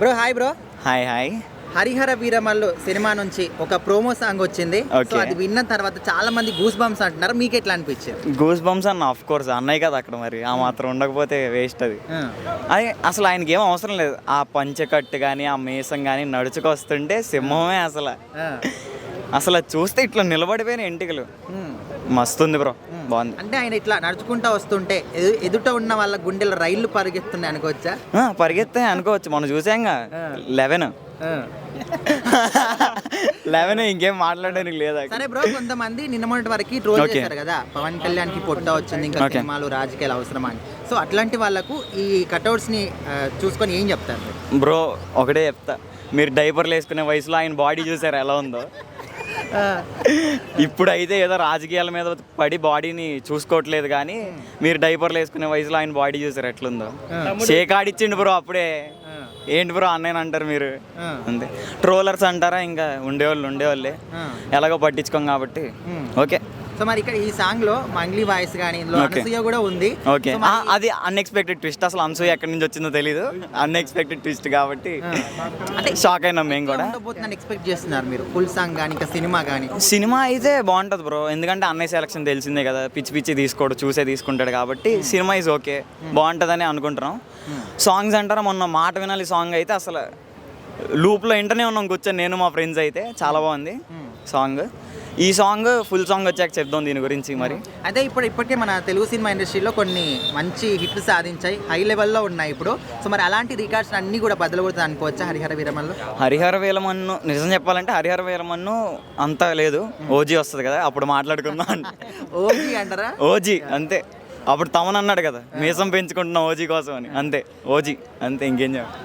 Bro hi bro hi hi Harihara Veeramallu cinema నుంచి ఒక promo song వచ్చింది. So. అది విన్న తర్వాత చాలా మంది గూస్ బంప్స్ అంటున్నారు. మీకు ఎట్లా అనిపించింది? గూస్ బంప్స్ అన్న ఆఫ్ కోర్స్ అన్నయ్య కదా అక్కడ మరి. ఆ మాత్రం ఉండకపోతే వేస్ట్ అది. ఆ, అది అసలు ఆయనకి ఏం అవసరం లేదు. ఆ పంచకట్టు కానీ ఆ మీసం కానీ నడుచుకొస్తుంటే సింహమే అసలు. ఆ, అసలు అది చూస్తే ఇట్లా నిలబడిపోయిన ఎంటికలు. మస్తుంది బ్రో. బాగుంది. అంటే ఆయన ఇట్లా నడుచుకుంటా వస్తుంటే ఎదు- ఎదుట ఉన్న వాళ్ళ గుండెల రైళ్ళు పరిగెత్తున్నాయి అనుకోవచ్చా? ఆ, పరిగెత్తే అనుకోవచ్చు. మనం చూసాంగా లెవెన్. లెవెన్ ఇంకేం మాట్లాడడానికి లేదా సరే బ్రో కొంతమంది నిన్న మొన్నటి వరకు ట్రోల్. చేశారు కదా. పవన్ కళ్యాణ్కి పొట్ట వచ్చింది ఇంకా. సినిమాలు రాజకీయాలు అవసరమా అని. సో అట్లాంటి వాళ్ళకు ఈ కట్అవుట్స్ని చూసుకొని ఏం చెప్తారు? బ్రో ఒకటే చెప్తా. మీరు డైపర్లు వేసుకునే వయసులో ఆయన బాడీ చూసారు ఎలా ఉందో? ఇప్పుడు అయితే ఏదో రాజకీయాల మీద పడి బాడీని చూసుకోవట్లేదు కానీ మీరు డైపర్లు వేసుకునే వయసులో ఆయన బాడీ చూసారు ఎట్లుందో. షేక్ ఆడిచ్చిండు బ్రో అప్పుడే. ఏంటి బ్రో అన్నయ్య అంటారు మీరు. అంతే. ట్రోలర్స్ అంటారా ఇంకా? ఉండేవాళ్ళు ఉండేవాళ్ళే. ఎలాగో పట్టించుకోం కాబట్టి. ఓకే. సో మరి ఇక్కడ ఈ సాంగ్లో మంగ్లీ వాయిస్ కానీ ఇందులో. అనసూయ కూడా ఉంది. ఓకే. అది అన్ఎక్స్పెక్టెడ్ ట్విస్ట్ అసలు అన్సూయ ఎక్కడి నుంచి వచ్చిందో తెలీదు. అన్ఎక్స్పెక్టెడ్ ట్విస్ట్ కాబట్టి అంటే షాక్ అయినాం మేము కూడా. ఎక్స్పెక్ట్ చేస్తున్నారు మీరు? ఫుల్ సాంగ్ కానీ ఇంకా సినిమా కానీ సినిమా అయితే బాగుంటుంది బ్రో ఎందుకంటే అన్నయ్య సెలక్షన్ తెలిసిందే కదా. పిచ్చి పిచ్చి తీసుకోడు చూసే తీసుకుంటాడు కాబట్టి సినిమా ఈజ్ ఓకే బాగుంటుందని అనుకుంటున్నాం. సాంగ్స్ అంటారా మొన్న మాట వినాలి సాంగ్ అయితే అసలు లూప్లో ఇంటనే ఉన్నాం కూర్చొని నేను మా ఫ్రెండ్స్ అయితే. చాలా బాగుంది సాంగ్ ఈ సాంగ్ ఫుల్ సాంగ్ వచ్చాక చెప్దాం దీని గురించి మరి. అయితే ఇప్పుడు ఇప్పటికే మన తెలుగు సినిమా ఇండస్ట్రీలో కొన్ని మంచి హిట్లు సాధించాయి. హై లెవెల్లో ఉన్నాయి ఇప్పుడు. సో మరి అలాంటి రికార్డ్స్ అన్ని కూడా బద్దలగొడుతుంది అనుకోవచ్చా హరిహర వీరమల్లో? హరిహర వేలమన్ను నిజం చెప్పాలంటే హరిహర వేలమన్ను అంత లేదు. ఓజీ వస్తుంది కదా అప్పుడు మాట్లాడుకుందాం ఓజీ అంటారా? ఓజీ అంతే. అప్పుడు తమన్ అన్నాడు కదా మీసం పెంచుకుంటున్నాం ఓజీ కోసం అని. అంతే ఓజీ అంతే ఇంకేం చెప్ప